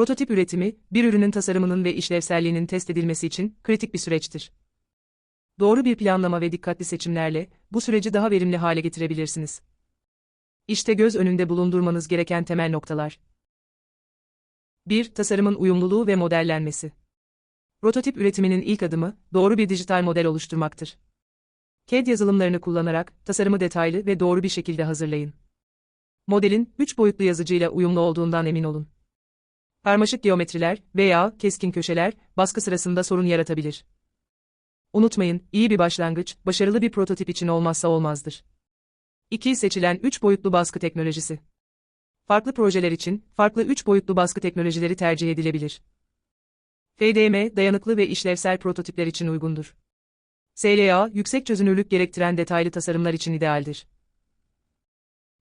Prototip üretimi, bir ürünün tasarımının ve işlevselliğinin test edilmesi için kritik bir süreçtir. Doğru bir planlama ve dikkatli seçimlerle bu süreci daha verimli hale getirebilirsiniz. İşte göz önünde bulundurmanız gereken temel noktalar. 1. Tasarımın uyumluluğu ve modellenmesi. Prototip üretiminin ilk adımı, doğru bir dijital model oluşturmaktır. CAD yazılımlarını kullanarak tasarımı detaylı ve doğru bir şekilde hazırlayın. Modelin 3 boyutlu yazıcıyla uyumlu olduğundan emin olun. Karmaşık geometriler veya keskin köşeler baskı sırasında sorun yaratabilir. Unutmayın, iyi bir başlangıç, başarılı bir prototip için olmazsa olmazdır. 2. Seçilen 3 boyutlu baskı teknolojisi. Farklı projeler için farklı 3 boyutlu baskı teknolojileri tercih edilebilir. FDM, dayanıklı ve işlevsel prototipler için uygundur. SLA, yüksek çözünürlük gerektiren detaylı tasarımlar için idealdir.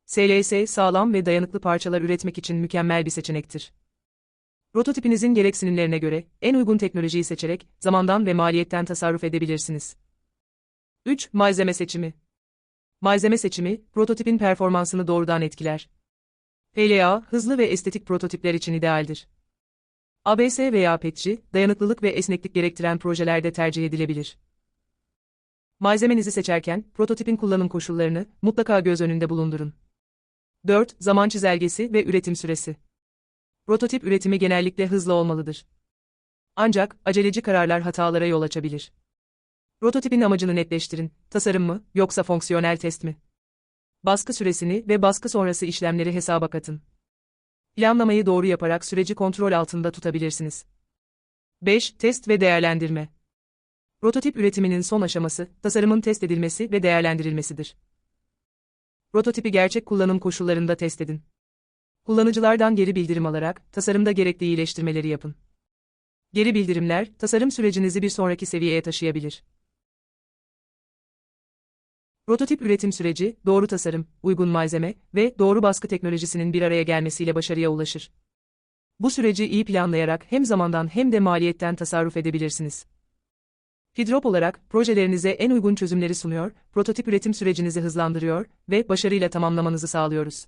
SLS, sağlam ve dayanıklı parçalar üretmek için mükemmel bir seçenektir. Prototipinizin gereksinimlerine göre en uygun teknolojiyi seçerek zamandan ve maliyetten tasarruf edebilirsiniz. 3. Malzeme seçimi. Malzeme seçimi, prototipin performansını doğrudan etkiler. PLA, hızlı ve estetik prototipler için idealdir. ABS veya PETCI, dayanıklılık ve esneklik gerektiren projelerde tercih edilebilir. Malzemenizi seçerken, prototipin kullanım koşullarını mutlaka göz önünde bulundurun. 4. Zaman çizelgesi ve üretim süresi. Prototip üretimi genellikle hızlı olmalıdır. Ancak, aceleci kararlar hatalara yol açabilir. Prototipin amacını netleştirin, tasarım mı, yoksa fonksiyonel test mi? Baskı süresini ve baskı sonrası işlemleri hesaba katın. Planlamayı doğru yaparak süreci kontrol altında tutabilirsiniz. 5. Test ve değerlendirme. Prototip üretiminin son aşaması, tasarımın test edilmesi ve değerlendirilmesidir. Prototipi gerçek kullanım koşullarında test edin. Kullanıcılardan geri bildirim alarak, tasarımda gerekli iyileştirmeleri yapın. Geri bildirimler, tasarım sürecinizi bir sonraki seviyeye taşıyabilir. Prototip üretim süreci, doğru tasarım, uygun malzeme ve doğru baskı teknolojisinin bir araya gelmesiyle başarıya ulaşır. Bu süreci iyi planlayarak hem zamandan hem de maliyetten tasarruf edebilirsiniz. Hidrop olarak projelerinize en uygun çözümleri sunuyor, prototip üretim sürecinizi hızlandırıyor ve başarıyla tamamlamanızı sağlıyoruz.